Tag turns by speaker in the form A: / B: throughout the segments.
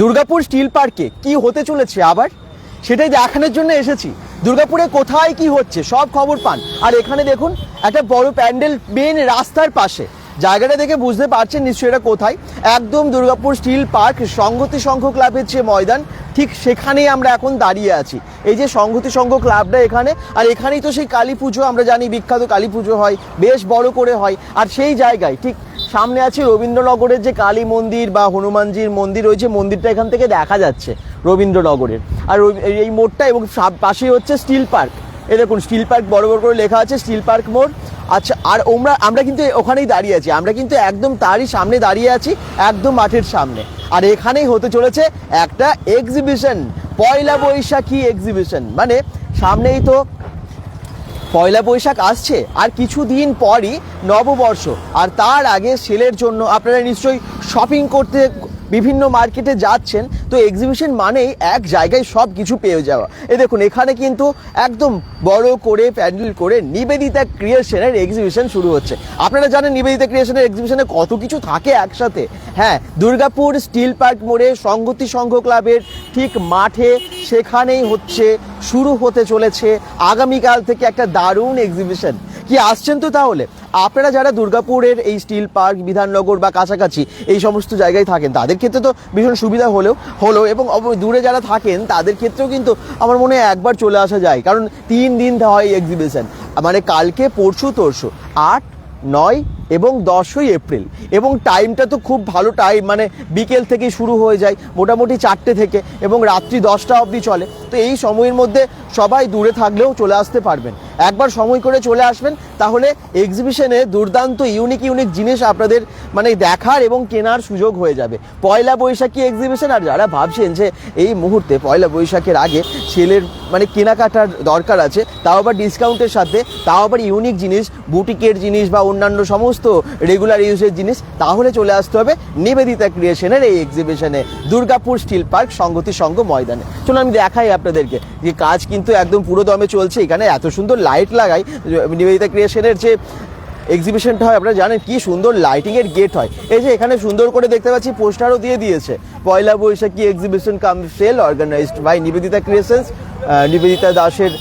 A: Durgapur still পার্কে কি হতে চলেছে আবার? সেটাই দেখানোর জন্য এসেছি। দুর্গাপুরে কোথায় কি হচ্ছে, সব খবর পান। আর এখানে দেখুন, একটা বড় প্যান্ডেল মেন রাস্তার পাশে। জায়গাটা দেখে বুঝতে পারছেন নিশ্চয়ই এটা কোথায়। একদম দুর্গাপুর স্টিল পার্ক সংগতি সংঘ ক্লাবের যে ময়দান, ঠিক সেখানেই আমরা এখন দাঁড়িয়ে আছি। এই যে সংগতি সংঘ ক্লাবটা এখানে, আর এখানেই তো সেই কালী পুজো, আমরা জানি বিখ্যাত কালী পুজো হয়, বেশ বড় করে হয়। আর সেই জায়গায়, ঠিক সামনে আছে রবীন্দ্রনগরের যে কালী মন্দির বা হনুমানজির মন্দির রয়েছে, মন্দিরটা এখান থেকে দেখা যাচ্ছে রবীন্দ্রনগরের। আর এই মোড়টা এবং পাশেই হচ্ছে স্টিল পার্ক। এই দেখুন, স্টিল পার্ক বড় বড় করে লেখা আছে, স্টিল পার্ক মোড়। আচ্ছা আর আমরা আমরা কিন্তু ওখানেই দাঁড়িয়ে আছি। আমরা কিন্তু একদম তারই সামনে দাঁড়িয়ে আছি, একদম মাঠের সামনে। আর এখানেই হতে চলেছে একটা এক্সিবিশন পয়লা বৈশাখী এক্সিবিশন মানে সামনেই তো পয়লা বৈশাখ আসছে আর কিছুদিন পরই নববর্ষ। আর তার আগে সেলের জন্য আপনারা নিশ্চয়ই শপিং করতে বিভিন্ন মার্কেটে যাচ্ছেন, তো এক্সিবিশন মানেই এক জায়গায় সব কিছু পেয়ে যাওয়া। এ দেখুন, এখানে কিন্তু একদম বড় করে প্যান্ডেল করে নিবেদিতা ক্রিয়েশনের এক্সিবিশন শুরু হচ্ছে। আপনারা জানেন নিবেদিতা ক্রিয়েশনের এক্সিবিশনে কত কিছু থাকে একসাথে। হ্যাঁ দুর্গাপুর স্টিল পার্ক মোড়ে সংগতি সংঘ ক্লাবের ঠিক মাঠে সেখানেই হচ্ছে, শুরু হতে চলেছে আগামীকাল থেকে একটা দারুণ এক্সিবিশন কি, আসছেন তো তাহলে? আপনারা যারা দুর্গাপুরের এই স্টিল পার্ক, বিধাননগর বা কাছাকাছি এই সমস্ত জায়গায় থাকেন, তাদের ক্ষেত্রে তো ভীষণ সুবিধা হলেও, হলো এবং দূরে যারা থাকেন, তাদের ক্ষেত্রেও কিন্তু আমার মনে হয় একবার চলে আসা যায়। কারণ তিন দিন হয় এক্সিবিশন মানে কালকে, পরশু, তরশু, আট, নয় এবং দশই এপ্রিল। এবং টাইমটা তো খুব ভালো টাইম মানে বিকেল থেকে শুরু হয়ে যায়, মোটামুটি চারটে থেকে, এবং রাত্রি দশটা অবধি চলে। তো এই সময়ের মধ্যে সবাই দূরে থাকলেও চলে আসতে পারবেন। একবার সময় করে চলে আসবেন, তাহলে এক্সিবিশনে দুর্দান্ত ইউনিক ইউনিক জিনিস আপনাদের মানে দেখার এবং কেনার সুযোগ হয়ে যাবে। পয়লা বৈশাখী এক্সিবিশন আর যারা ভাবছেন যে এই মুহূর্তে পয়লা বৈশাখের আগে ছেলের মানে কেনাকাটার দরকার আছে, তাও আবার ডিসকাউন্টের সাথে, তাও আবার ইউনিক জিনিস বুটিকের জিনিস বা অন্যান্য সমস্ত রেগুলার ইউজের জিনিস, তাহলে চলে আসতে হবে নিবেদিতা ক্রিয়েশনের এই এক্সিবিশনে দুর্গাপুর স্টিল পার্ক সংগতি সংঘ ময়দানে। চলুন আমি দেখাই আপনাদেরকে যে কাজ কিন্তু একদম পুরো দমে চলছে। এখানে এত সুন্দর লাইট লাগাই, নিবেদিতা ক্রিয়েশনের যে এক্সিবিশনটা হয়, আপনারা জানেন কি সুন্দর লাইটিংয়ের গেট হয়। এই যে এখানে সুন্দর করে দেখতে পাচ্ছি পোস্টারও দিয়ে দিয়েছে। Poila Baishakhi exhibition cum sale organised by Nivedita creations Nivedita দাসের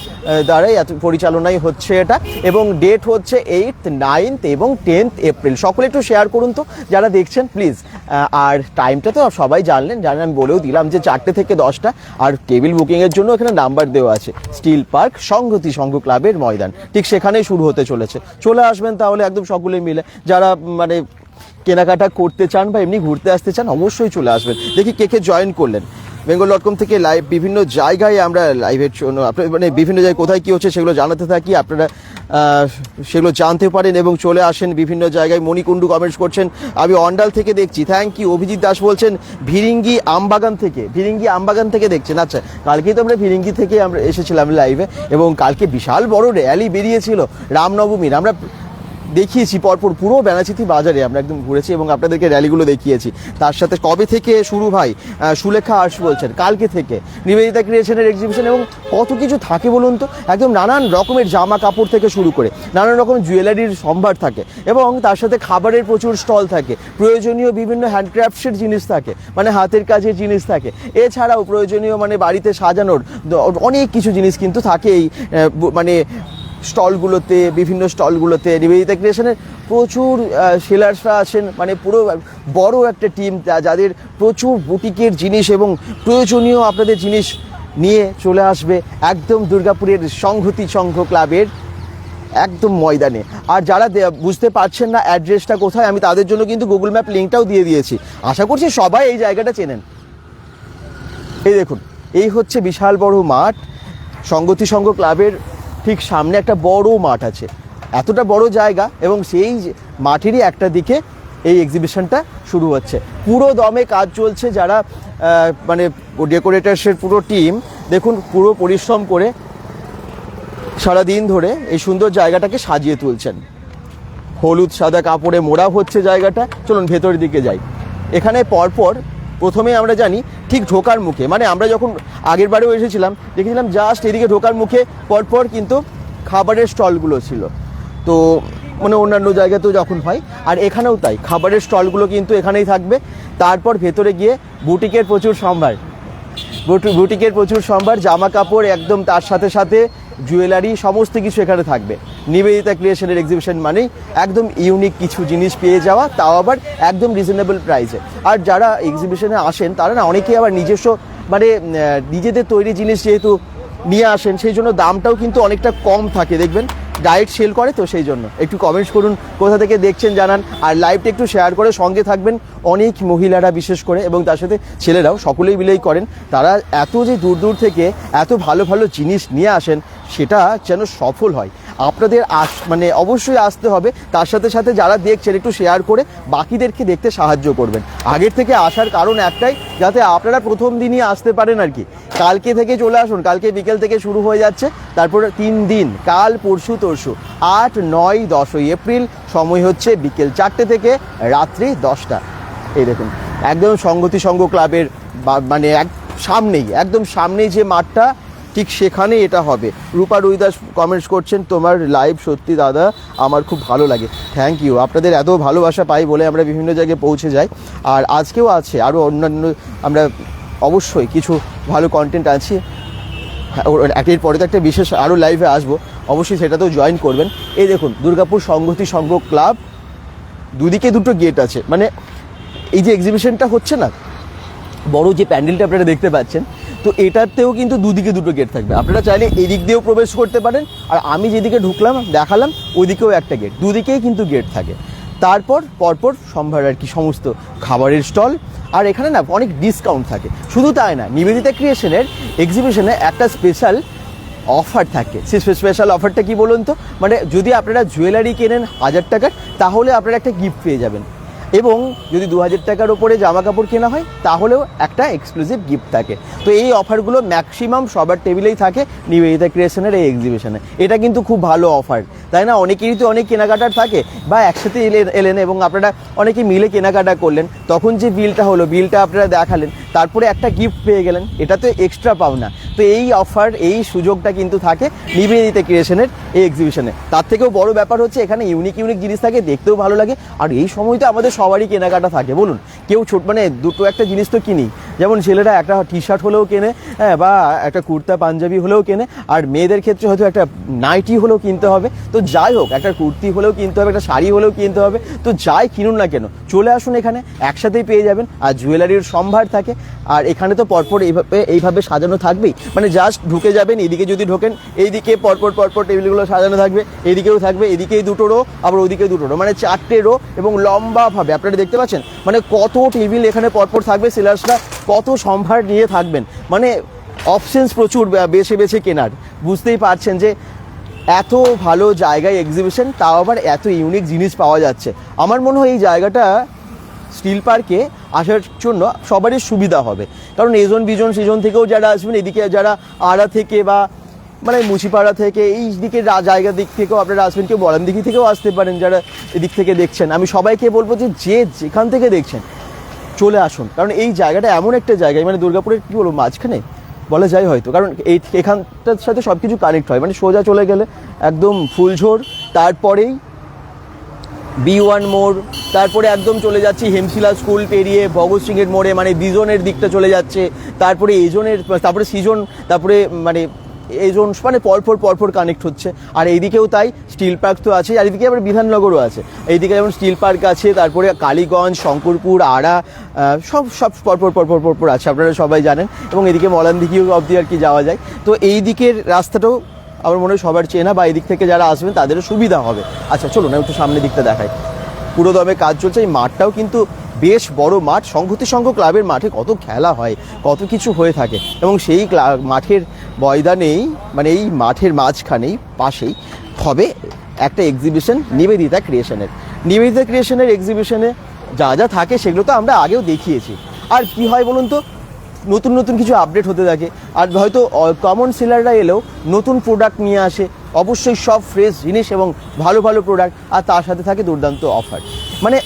A: দ্বারাই এত পরিচালনাই হচ্ছে এটা। এবং ডেট হচ্ছে এইট নাইনথ এবং টেন্থ এপ্রিল সকলে একটু শেয়ার করুন তো, যারা দেখছেন প্লিজ আর টাইমটা তো সবাই জানলেন, জানেন আমি বলেও দিলাম যে চারটে থেকে দশটা, আর টেবিল বুকিংয়ের জন্য এখানে নাম্বার দেওয়া আছে। স্টিল পার্ক সংগতি সংঘ ক্লাবের ময়দান। ঠিক সেখানেই শুরু হতে চলেছে। চলে আসবেন তাহলে একদম সকলে মিলে। যারা মানে কেনাকাটা করতে চান বা এমনি ঘুরতে আসতে চান, অবশ্যই চলে আসবেন। দেখি কে কে জয়েন করলেন। বেঙ্গল ডট কম থেকে লাইভ বিভিন্ন জায়গায় আমরা লাইভের জন্য আপনার মানে বিভিন্ন জায়গায় কোথায় কী হচ্ছে সেগুলো জানাতে থাকি। আপনারা সেগুলো জানতে পারেন এবং চলে আসেন বিভিন্ন জায়গায়। মণিকুণ্ডু কমেন্টস করছেন, আমি অন্ডাল থেকে দেখছি। থ্যাংক ইউ অভিজিৎ দাস বলছেন, ভিরিঙ্গি আমবাগান থেকে, ভিরিঙ্গি আমবাগান থেকে দেখছেন। আচ্ছা কালকেই তো আমরা ভিরিঙ্গি থেকে আমরা এসেছিলাম লাইভে এবং কালকে বিশাল বড় র্যালি বেরিয়েছিল রামনবমীর। আমরা দেখিয়েছি, পরপর পুরো বেনাচিতি বাজারে আমরা একদম ঘুরেছি এবং আপনাদেরকে র্যালিগুলো দেখিয়েছি। তার সাথে কবে থেকে শুরু ভাই? সুলেখা আস বলছেন, কালকে থেকে। নিবেদিতা ক্রিয়েশনের এক্সিবিশন এবং কত কিছু থাকে বলুন তো, একদম নানান রকমের জামা কাপড় থেকে শুরু করে, নানান রকম জুয়েলারির সম্ভার থাকে এবং তার সাথে খাবারের প্রচুর স্টল থাকে, প্রয়োজনীয় বিভিন্ন হ্যান্ডক্রাফটসের জিনিস থাকে মানে হাতের কাজের জিনিস থাকে। এছাড়াও প্রয়োজনীয় মানে বাড়িতে সাজানোর অনেক কিছু জিনিস কিন্তু থাকে এই মানে স্টলগুলোতে, বিভিন্ন স্টলগুলোতে নিবেদিতা ক্রিয়েশনের প্রচুর সেলার্সরা আছেন। মানে পুরো বড় একটা টিম যাদের প্রচুর বুটিকের জিনিস এবং প্রয়োজনীয় আপনাদের জিনিস নিয়ে চলে আসবে একদম দুর্গাপুরের সংহতি সংঘ ক্লাবের একদম ময়দানে। আর যারা বুঝতে পারছেন না অ্যাড্রেসটা কোথায়, আমি তাদের জন্য কিন্তু গুগল ম্যাপ লিঙ্কটাও দিয়ে দিয়েছি। আশা করছি সবাই এই জায়গাটা চেনেন। এই দেখুন, এই হচ্ছে বিশাল বড় মাঠ। সংগতি সংঘ ক্লাবের ঠিক সামনে একটা বড় মাঠ আছে। এতটা বড় জায়গা এবং সেই মাঠেরই একটা দিকে এই এক্সিবিশনটা শুরু হচ্ছে। পুরো দমে কাজ চলছে যারা মানে ডেকোরেটার্সের পুরো টিম দেখুন পুরো পরিশ্রম করে সারাদিন ধরে এই সুন্দর জায়গাটাকে সাজিয়ে তুলছেন। হলুদ সাদা কাপড়ে মোড়া হচ্ছে জায়গাটা। চলুন ভেতরের দিকে যাই। এখানে পরপর প্রথমে আমরা জানি ঠিক ঢোকার মুখে মানে আমরা যখন আগের বারেও এসেছিলাম, দেখেছিলাম জাস্ট এদিকে ঢোকার মুখে পরপর কিন্তু খাবারের স্টলগুলো ছিল। তো মানে অন্যান্য জায়গাতেও যখন হয়, আর এখানেও তাই, খাবারের স্টলগুলো কিন্তু এখানেই থাকবে। তারপর ভেতরে গিয়ে বুটিকের প্রচুর সম্ভার, বুটি- বুটিকের প্রচুর সম্ভার, জামা কাপড় একদম তার সাথে সাথে জুয়েলারি, সমস্ত কিছু এখানে থাকবে। নিবেদিতা ক্রিয়েশনের এক্সিবিশন মানেই একদম ইউনিক কিছু জিনিস পেয়ে যাওয়া, তাও আবার একদম রিজনেবল প্রাইসে আর যারা এক্সিবিশনে আসেন, তারা না অনেকেই আবার নিজস্ব মানে নিজেদের তৈরি জিনিস যেহেতু নিয়ে আসেন, সেই জন্য দামটাও কিন্তু অনেকটা কম থাকে, দেখবেন? ডায়েট সেল করে তো সেই জন্য। একটু কমেন্টস করুন, কোথা থেকে দেখছেন জানান, আর লাইভটা একটু শেয়ার করে সঙ্গে থাকবেন অনেক মহিলারা বিশেষ করে, এবং তার সাথে ছেলেরাও, সকলেই মিলেই করেন। তারা এত যে দূর দূর থেকে এত ভালো ভালো জিনিস নিয়ে আসেন সেটা যেন সফল হয়। আপনাদের আস মানে অবশ্যই আসতে হবে। তার সাথে সাথে যারা দেখছেন, একটু শেয়ার করে বাকিদেরকে দেখতে সাহায্য করবেন। আগের থেকে আসার কারণ একটাই, যাতে আপনারা প্রথম দিনই আসতে পারেন আর কি। কালকে থেকে চলে আসুন। কালকে বিকেল থেকে শুরু হয়ে যাচ্ছে। তারপর তিন দিন, কাল, পরশু, তরশু। আট, নয় দশই এপ্রিল, সময় হচ্ছে বিকেল চারটে থেকে রাত্রি দশটা। এই দেখুন, একদম সংগতি সংঘ ক্লাবের মানে এক সামনেই, একদম সামনেই যে মাঠটা ঠিক সেখানেই এটা হবে। রূপা রুইদাস কমেন্টস করছেন, তোমার লাইভ সত্যি দাদা, আমার খুব ভালো লাগে। থ্যাংক ইউ আপনাদের এত ভালোবাসা পাই বলে আমরা বিভিন্ন জায়গায় পৌঁছে যাই। আর আজকেও আছে, আরও অন্যান্য আমরা অবশ্যই কিছু ভালো কন্টেন্ট আছে একের পরে তো একটা বিশেষ আরও লাইভে আসব। অবশ্যই সেটাতেও জয়েন করবেন। এই দেখুন, দুর্গাপুর সংগতি সংঘ ক্লাব দুদিকে দুটো গেট আছে। মানে এই যে এক্সিবিশনটা হচ্ছে না, বড় যে প্যান্ডেলটা আপনারা দেখতে পাচ্ছেন তো এটাতেও কিন্তু দুদিকে দুটো গেট থাকবে। আপনারা চাইলে এদিক দিয়েও প্রবেশ করতে পারেন, আর আমি যেদিকে ঢুকলাম, দেখালাম, ওইদিকেও একটা গেট দুদিকেই কিন্তু গেট থাকে। তারপর, পরপর সম্ভার আর কি সমস্ত খাবারের স্টল আর এখানে না অনেক ডিসকাউন্ট থাকে। শুধু তাই না, নিবেদিতা ক্রিয়েশনের এক্সিবিশনে একটা স্পেশাল অফার থাকে। সেই স্পেশাল অফারটা কি বলুন তো? মানে যদি আপনারা জুয়েলারি কেনেন হাজার টাকার, তাহলে আপনারা একটা গিফট পেয়ে যাবেন। এবং যদি দু হাজার টাকার ওপরে জামা কাপড় কেনা হয়, তাহলেও একটা এক্সক্লুসিভ গিফট থাকে। তো এই অফারগুলো ম্যাক্সিমাম সবার টেবিলেই থাকে নিবেদিতা ক্রিয়েশনের এই এক্সিবিশনে এটা কিন্তু খুব ভালো অফার তাই না? অনেকেরই তো অনেক কেনাকাটার থাকে। বা একসাথে এলেন এলেন এবং আপনারা অনেকে মিলে কেনাকাটা করলেন, তখন যে বিলটা হলো বিলটা আপনারা দেখালেন, তারপরে একটা গিফট পেয়ে গেলেন এটা তো এক্সট্রা পাওনা। তো এই অফার এই সুযোগটা কিন্তু থাকে নিবেদিতা ক্রিয়েশনের এই এক্সিবিশনে তার থেকেও বড় ব্যাপার হচ্ছে এখানে ইউনিক ইউনিক জিনিস থাকে, দেখতেও ভালো লাগে। আর এই সময় তো আমাদের সবারই কেনাকাটা থাকে। বলুন, কেউ ছোট মানে দুটো একটা জিনিস তো কিনি যেমন ছেলেরা একটা টি শার্ট হলেও কেনে হ্যাঁ বা একটা কুর্তা, পাঞ্জাবি হলেও কেনে, আর মেয়েদের ক্ষেত্রে হয়তো একটা নাইটি হলেও কিনতে হবে। তো যাই হোক, একটা কুর্তি হলেও কিনতে হবে, একটা শাড়ি হলেও কিনতে হবে। তো যাই কিনুন না কেন, চলে আসুন এখানে, একসাথেই পেয়ে যাবেন, আর জুয়েলারির সম্ভার থাকে। আর এখানে তো পরপর এইভাবে এইভাবে সাজানো থাকবেই। মানে জাস্ট ঢুকে যাবেন, এদিকে যদি ঢোকেন, এইদিকে পরপর পরপর টেবিলগুলো সাজানো থাকবে, এদিকেও থাকবে, এদিকেই দুটো রো আবার ওদিকে দুটো রো মানে চারটে রো এবং লম্বাভাবে। আপনারা দেখতে পাচ্ছেন মানে কত টেবিল এখানে পরপর থাকবে সেলার্সরা। কত সম্ভার নিয়ে থাকবেন? মানে অপশনস প্রচুর বেছে বেছে কেনার। বুঝতেই পারছেন যে এত ভালো জায়গায় এক্সিবিশন তাও আবার এত ইউনিক জিনিস পাওয়া যাচ্ছে। আমার মনে হয় এই জায়গাটা স্টিল পার্কে আসার জন্য সবারই সুবিধা হবে। কারণ এজন বিজন, সিজন থেকেও যারা আসবেন, এদিকে যারা আড়া থেকে বা মানে মুচিপাড়া থেকে, এই দিকের জায়গা দিক থেকেও আপনারা আসবেন, কেউ বলাম দিঘি থেকেও আসতে পারেন যারা এদিক থেকে দেখছেন। আমি সবাইকে বলব যে যে যেখান থেকে দেখছেন চলে আসুন। কারণ এই জায়গাটা এমন একটা জায়গা মানে দুর্গাপুরের কী বলব, মাঝখানে বলা যায় হয়তো। কারণ এই এখানটার সাথে সব কিছু কানেক্ট হয়। মানে সোজা চলে গেলে একদম ফুলঝোর তারপরেই বি ওয়ান মোড়, তারপরে একদম চলে যাচ্ছি হেমশিলা স্কুল পেরিয়ে ভগৎ সিংয়ের মোড়ে মানে বিজনের দিকটা চলে যাচ্ছে। তারপরে এজনের, তারপরে সিজন, তারপরে মানে এজন মানে পরপর পরপর কানেক্ট হচ্ছে। আর এইদিকেও তাই স্টিল পার্ক তো আছে, আর এদিকে আবার বিধাননগরও আছে। এইদিকে যেমন স্টিল পার্ক আছে, তারপরে কালীগঞ্জ, শঙ্করপুর, আড়া সব সব পরপর পরপর পরপর আছে, আপনারা সবাই জানেন। এবং এদিকে মলানদিঘিও অবধি আর কি যাওয়া যায়। তো এই দিকের রাস্তাটাও আমার মনে হয় সবার চেনা, বা এদিক থেকে যারা আসবেন, তাদেরও সুবিধা হবে। আচ্ছা চলুন একটু সামনের দিকটা দেখাই। পুরো দমে কাজ চলছে, এই মাঠটাও কিন্তু বেশ বড় মাঠ। সংহতি সংঘ ক্লাবের মাঠে কত খেলা হয়, কত কিছু হয়ে থাকে। এবং সেই মাঠের ময়দানেই মানে এই মাঠের মাঝখানেই, পাশেই, হবে একটা এক্সিবিশন নিবেদিতা ক্রিয়েশনের নিবেদিতা ক্রিয়েশনের এক্সিবিশনে যা যা থাকে সেগুলো তো আমরা আগেও দেখিয়েছি। আর কি হয় বলুন তো? নতুন নতুন কিছু আপডেট হতে থাকে। আর হয়তো কমন সেলাররা এলেও নতুন প্রোডাক্ট নিয়ে আসে। অবশ্যই সব ফ্রেশ জিনিস এবং ভালো ভালো প্রোডাক্ট আর তার সাথে থাকে দুর্দান্ত অফার মানে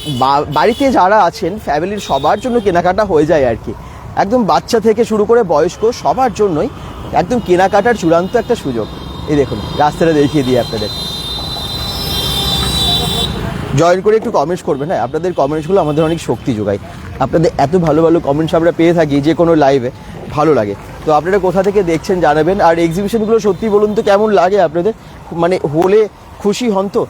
A: বাড়িতে যারা আছেন ফ্যামিলির সবার জন্য কেনাকাটা হয়ে যায় আর কি। একদম বাচ্চা থেকে শুরু করে বয়স্ক সবার জন্যই একদম কেনাকাটার চূড়ান্ত একটা সুযোগ। এই দেখুন, রাস্তাটা দেখিয়ে দিই আপনাদের। জয়েন করে একটু কমেন্টস করবেন হ্যাঁ? আপনাদের কমেন্টসগুলো আমাদের অনেক শক্তি যোগায়। আপনাদের এত ভালো ভালো কমেন্টস আমরা পেয়ে থাকি, যে কোনো লাইভে ভালো লাগে। তো আপনারা কোথা থেকে দেখছেন জানাবেন। আর এক্সিবিশনগুলো সত্যি বলুন তো কেমন লাগে আপনাদের? মানে হলে খুশি হন তো?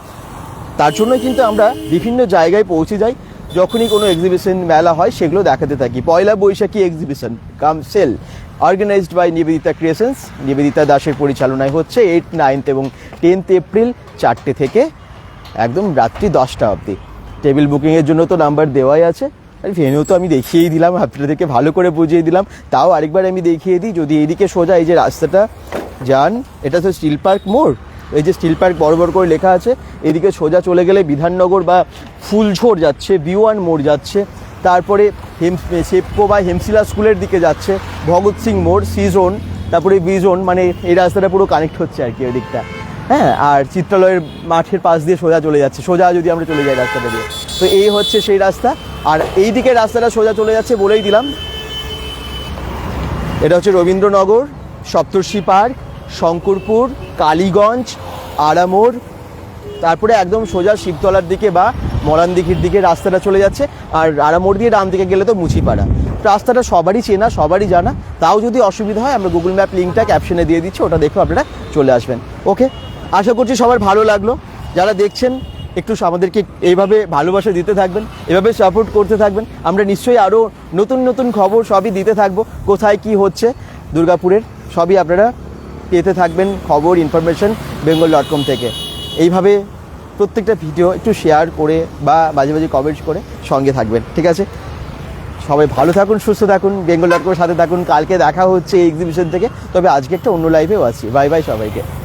A: তার জন্য কিন্তু আমরা বিভিন্ন জায়গায় পৌঁছে যাই। যখনই কোনো এক্সিবিশন মেলা হয়, সেগুলো দেখাতে থাকি। Poila Baishakhi exhibition cum sale organised by Nivedita creations Nivedita দাসের পরিচালনায় হচ্ছে এইট নাইনথ এবং টেন্থ এপ্রিল চারটে থেকে একদম রাত্রি দশটা অবধি। টেবিল বুকিংয়ের জন্য তো নাম্বার দেওয়াই আছে। আর ভেনুও তো আমি দেখিয়েই দিলাম আপনাদেরকে ভালো করে বুঝিয়ে দিলাম। তাও আরেকবার আমি দেখিয়ে দিই, যদি এইদিকে সোজা এই যে রাস্তাটা যান, এটা তো স্টিল পার্ক মোড় এই যে স্টিল পার্ক বড় বড় করে লেখা আছে, এদিকে সোজা চলে গেলে বিধাননগর বা ফুলঝোড় যাচ্ছে বিওয়ান মোড় যাচ্ছে। তারপরে হেম সেপ্কো বা হেমশিলা স্কুলের দিকে যাচ্ছে। ভগৎ সিং মোড় সি জোন তারপরে বি জোন মানে এই রাস্তাটা পুরো কানেক্ট হচ্ছে আর কি ওই দিকটা হ্যাঁ আর চিত্রালয়ের মাঠের পাশ দিয়ে সোজা চলে যাচ্ছে। সোজা যদি আমরা চলে যাই রাস্তাটা দিয়ে। তো এই হচ্ছে সেই রাস্তা। আর এই দিকে রাস্তাটা সোজা চলে যাচ্ছে বলেই দিলাম। এটা হচ্ছে রবীন্দ্রনগর, সপ্তর্ষি পার্ক, শঙ্করপুর, কালীগঞ্জ আরামোড় তারপরে একদম সোজা শিবতলার দিকে বা মরানদিঘির দিকে রাস্তাটা চলে যাচ্ছে। আর আরামোড় দিয়ে ডান দিকে গেলে তো মুচিপাড়া। রাস্তাটা সবারই চেনা, সবারই জানা। তাও যদি অসুবিধা হয়, আমরা গুগল ম্যাপ লিঙ্কটা ক্যাপশনে দিয়ে দিচ্ছি, ওটা দেখে আপনারা চলে আসবেন। ওকে আশা করছি সবার ভালো লাগল। যারা দেখছেন, একটু আমাদেরকে এইভাবে ভালোবাসা দিতে থাকবেন, এভাবে সাপোর্ট করতে থাকবেন। আমরা নিশ্চয়ই আরও নতুন নতুন খবর সবই দিতে থাকব। কোথায় কি হচ্ছে, দুর্গাপুরের সবই আপনারা পেতে থাকবেন খবর ইনফরমেশন বেঙ্গল ডট কম থেকে। এইভাবে প্রত্যেকটা ভিডিও একটু শেয়ার করে বা মাঝে মাঝে কমেন্টস করে সঙ্গে থাকবেন, ঠিক আছে? সবাই ভালো থাকুন, সুস্থ থাকুন, বেঙ্গল ডট সাথে থাকুন, কালকে দেখা হচ্ছে এই এক্সিবিশন থেকে। তবে আজকে একটা অন্য লাইভেও আছি। বাই বাই সবাইকে।